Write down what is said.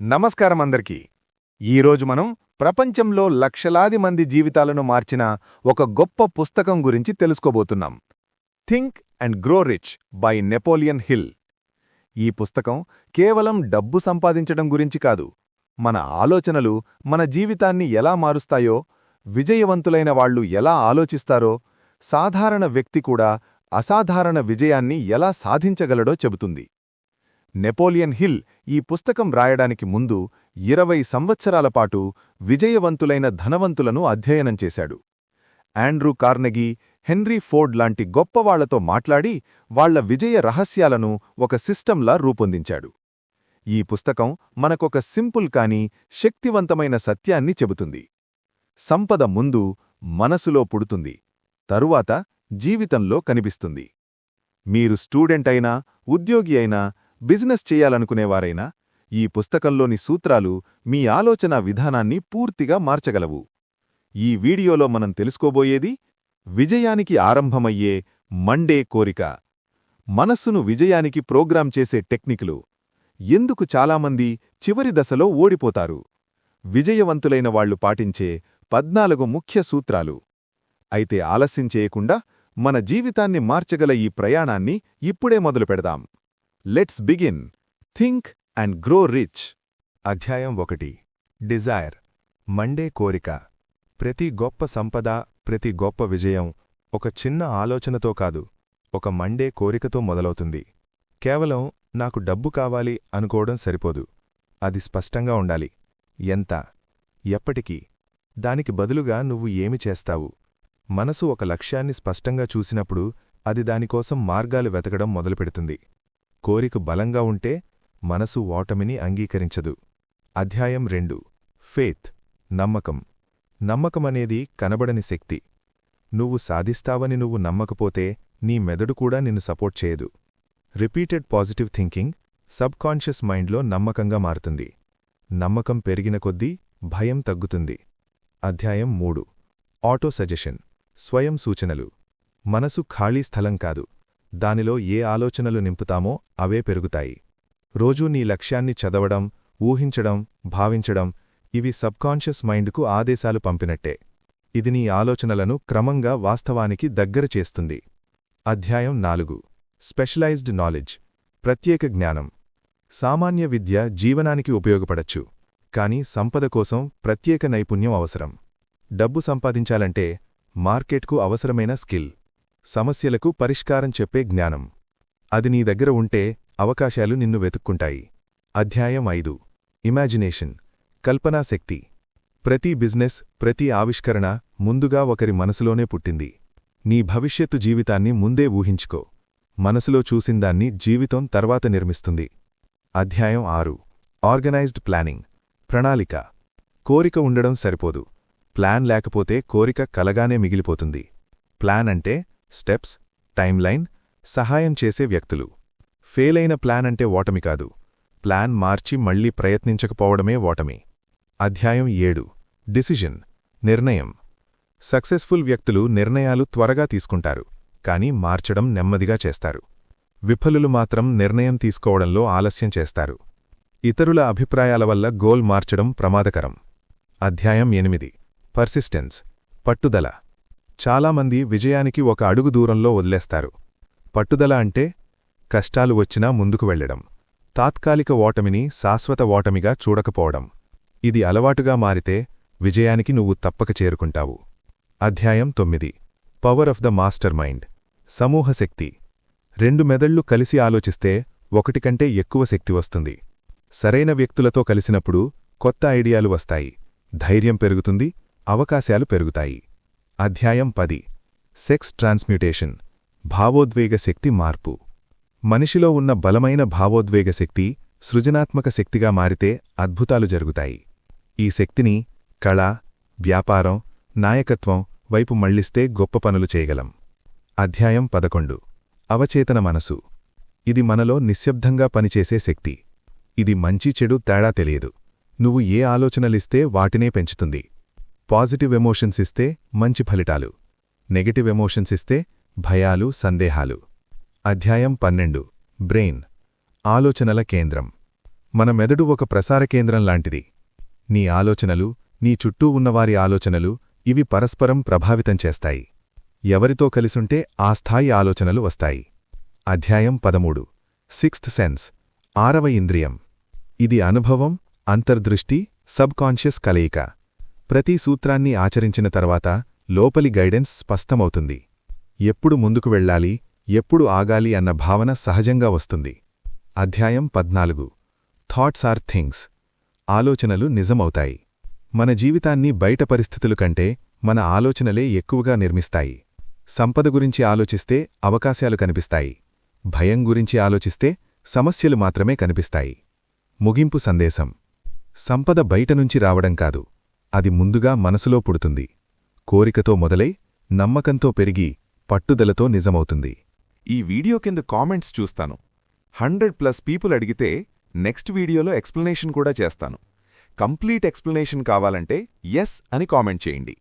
నమస్కారం అందరికీ. ఈరోజు మనం ప్రపంచంలో లక్షలాది మంది జీవితాలను మార్చిన ఒక గొప్ప పుస్తకం గురించి తెలుసుకోబోతున్నాం. Think and grow rich by Napoleon Hill. ఈ పుస్తకం కేవలం డబ్బు సంపాదించడం గురించి కాదు మన ఆలోచనలు మన జీవితాన్ని ఎలా మారుస్తాయో విజయవంతులైన వాళ్ళు ఎలా ఆలోచిస్తారో సాధారణ వ్యక్తి కూడా అసాధారణ విజయాన్ని ఎలా సాధించగలడో చెబుతుంది. నెపోలియన్ హిల్ ఈ పుస్తకం రాయడానికి ముందు ఇరవై సంవత్సరాల పాటు విజయవంతులైన ధనవంతులను అధ్యయనం చేశాడు. ఆండ్రూ కార్నెగీ హెన్రీ ఫోర్డ్ లాంటి గొప్పవాళ్ళతో మాట్లాడి వాళ్ళ విజయ రహస్యాలను ఒక సిస్టంలా రూపొందించాడు. ఈ పుస్తకం మనకొక సింపుల్ కాని శక్తివంతమైన సత్యాన్ని చెబుతుంది. సంపద ముందు మనసులో పుడుతుంది. తరువాత జీవితంలో కనిపిస్తుంది. మీరు స్టూడెంట్ అయినా ఉద్యోగి అయినా బిజినెస్ చేయాలనుకునేవారైనా ఈ పుస్తకంలోని సూత్రాలు మీ ఆలోచన విధానాన్ని పూర్తిగా మార్చగలవు. ఈ వీడియోలో మనం తెలుసుకోబోయేది విజయానికి ఆరంభమయ్యే మండే కోరిక. మనస్సును విజయానికి ప్రోగ్రాం చేసే టెక్నికులు. ఎందుకు చాలామంది చివరి దశలో ఓడిపోతారు? విజయవంతులైన వాళ్ళు పాటించే పద్నాలుగు ముఖ్య సూత్రాలు. అయితే ఆలస్యం చేయకుండా మన జీవితాన్ని మార్చగల ఈ ప్రయాణాన్ని ఇప్పుడే మొదలుపెడదాం. Let's begin think and grow rich అధ్యాయం ఒకటి. డిజైర్ మండే కోరిక. ప్రతి గొప్ప సంపద ప్రతి గొప్ప విజయం ఒక చిన్న ఆలోచనతో కాదు ఒక మండే కోరికతో మొదలవుతుంది. కేవలం నాకు డబ్బు కావాలి అనుకోవడం సరిపోదు. అది స్పష్టంగా ఉండాలి. ఎంత? ఎప్పటికీ. దానికి బదులుగా నువ్వు ఏమి చేస్తావు? మనసు ఒక లక్ష్యాన్ని స్పష్టంగా చూసినప్పుడు అది దానికోసం మార్గాలు వెతకడం మొదలుపెడుతుంది. కోరిక బలంగా ఉంటే మనసు ఓటమిని అంగీకరించదు. అధ్యాయం రెండు. ఫేత్. నమ్మకం. నమ్మకమనేది కనబడని శక్తి. నువ్వు సాధిస్తావని నువ్వు నమ్మకపోతే నీ మెదడు కూడా నిన్ను సపోర్ట్ చేయదు. రిపీటెడ్ పాజిటివ్ థింకింగ్ సబ్కాన్షియస్ మైండ్లో నమ్మకంగా మారుతుంది. నమ్మకం పెరిగిన కొద్దీ భయం తగ్గుతుంది. అధ్యాయం మూడు. Auto suggestion. స్వయం సూచనలు. మనసు ఖాళీ స్థలం కాదు. దానిలో ఏ ఆలోచనలు నింపుతామో అవే పెరుగుతాయి. రోజూ నీ లక్ష్యాన్ని చదవడం ఊహించడం భావించడం ఇవి సబ్కాన్షియస్ మైండ్కు ఆదేశాలు పంపినట్టే. ఇది నీ ఆలోచనలను క్రమంగా వాస్తవానికి దగ్గర చేస్తుంది. అధ్యాయం నాలుగు. Specialised knowledge. ప్రత్యేక జ్ఞానం. సామాన్య విద్య జీవనానికి ఉపయోగపడచ్చు. కాని సంపద కోసం ప్రత్యేక నైపుణ్యం అవసరం. డబ్బు సంపాదించాలంటే మార్కెట్కు అవసరమైన స్కిల్. సమస్యలకు పరిష్కారం చెప్పే జ్ఞానం. అది నీ దగ్గర ఉంటే అవకాశాలు నిన్ను వెతుక్కుంటాయి. అధ్యాయం ఐదు. ఇమాజినేషన్. కల్పనాశక్తి ప్రతి బిజినెస్ ప్రతి ఆవిష్కరణ ముందుగా ఒకరి మనసులోనే పుట్టింది. నీ భవిష్యత్తు జీవితాన్ని ముందే ఊహించుకో. మనసులో చూసిందాన్ని జీవితం తర్వాత నిర్మిస్తుంది. అధ్యాయం ఆరు. Organised planning. ప్రణాళిక. కోరిక ఉండడం సరిపోదు. ప్లాన్ లేకపోతే కోరిక కలగానే మిగిలిపోతుంది. ప్లాన్ అంటే స్టెప్స్ టైమ్లైన్ సహాయం చేసే వ్యక్తులు. ఫెయిలైన ప్లాన్ అంటే ఓటమి కాదు. ప్లాన్ మార్చి మళ్ళీ ప్రయత్నించకపోవడమే ఓటమి. అధ్యాయం ఏడు. డిసిజన్ నిర్ణయం. సక్సెస్ఫుల్ వ్యక్తులు నిర్ణయాలు త్వరగా తీసుకుంటారు కాని మార్చడం నెమ్మదిగా చేస్తారు. విఫలులు మాత్రం నిర్ణయం తీసుకోవడంలో ఆలస్యం చేస్తారు. ఇతరుల అభిప్రాయాల వల్ల గోల్ మార్చడం ప్రమాదకరం. అధ్యాయం ఎనిమిది. పర్సిస్టెన్స్ పట్టుదల. చాలామంది విజయానికి ఒక అడుగు దూరంలో వదిలేస్తారు. పట్టుదల అంటే కష్టాలు వచ్చినా ముందుకు వెళ్ళడం తాత్కాలిక ఓటమిని శాశ్వత ఓటమిగా చూడకపోవడం. ఇది అలవాటుగా మారితే విజయానికి నువ్వు తప్పక చేరుకుంటావు. అధ్యాయం తొమ్మిది. Power of the master mind. సమూహశక్తి రెండు మెదళ్ళు కలిసి ఆలోచిస్తే ఒకటి కంటే ఎక్కువ శక్తి వస్తుంది. సరైన వ్యక్తులతో కలిసినప్పుడు కొత్త ఐడియాలు వస్తాయి. ధైర్యం పెరుగుతుంది. అవకాశాలు పెరుగుతాయి. అధ్యాయం పది. Sex transmutation. భావోద్వేగ శక్తి మార్పు. మనిషిలో ఉన్న బలమైన భావోద్వేగ శక్తి సృజనాత్మక శక్తిగా మారితే అద్భుతాలు జరుగుతాయి. ఈ శక్తిని కళ వ్యాపారం నాయకత్వం వైపు మళ్ళిస్తే గొప్ప పనులు చేయగలం. అధ్యాయం పదకొండు. అవచేతన మనసు. ఇది మనలో నిశ్శబ్దంగా పనిచేసే శక్తి. ఇది మంచి చెడు తేడా తెలియదు. నువ్వు ఏ ఆలోచనలిస్తే వాటినే పెంచుతుంది. పాజిటివ్ ఎమోషన్స్ ఇస్తే మంచి ఫలితాలు. నెగటివ్ ఎమోషన్స్ ఇస్తే భయాలు సందేహాలు. అధ్యాయం పన్నెండు. బ్రెయిన్. ఆలోచనల కేంద్రం. మన మెదడు ఒక ప్రసార కేంద్రం లాంటిది. నీ ఆలోచనలు నీ చుట్టూ ఉన్నవారి ఆలోచనలు ఇవి పరస్పరం ప్రభావితం చేస్తాయి. ఎవరితో కలిసుంటే ఆ స్థాయి ఆలోచనలు వస్తాయి. అధ్యాయం పదమూడు. Sixth sense. ఆరవ ఇంద్రియం. ఇది అనుభవం అంతర్దృష్టి సబ్కాన్షియస్ కలయిక. ప్రతి సూత్రాన్ని ఆచరించిన తర్వాత లోపలి గైడెన్స్ స్పష్టమవుతుంది. ఎప్పుడు ముందుకు వెళ్ళాలి ఎప్పుడు ఆగాలి అన్న భావన సహజంగా వస్తుంది. అధ్యాయం పద్నాలుగు. Thoughts are things. ఆలోచనలు నిజమవుతాయి. మన జీవితాన్ని బయట పరిస్థితులు కంటే మన ఆలోచనలే ఎక్కువగా నిర్మిస్తాయి. సంపద గురించి ఆలోచిస్తే అవకాశాలు కనిపిస్తాయి. భయం గురించి ఆలోచిస్తే సమస్యలు మాత్రమే కనిపిస్తాయి. ముగింపు సందేశం. సంపద బయటనుంచి రావడం కాదు. అది ముందుగా మనసులో పుడుతుంది. కోరికతో మొదలై నమ్మకంతో పెరిగి పట్టుదలతో నిజమవుతుంది. ఈ వీడియో కింద కామెంట్స్ చూస్తాను. హండ్రెడ్ ప్లస్ పీపుల్ అడిగితే నెక్స్ట్ వీడియోలో ఎక్స్ప్లెనేషన్ కూడా చేస్తాను. కంప్లీట్ ఎక్స్ప్లెనేషన్ కావాలంటే ఎస్ అని కామెంట్ చేయండి.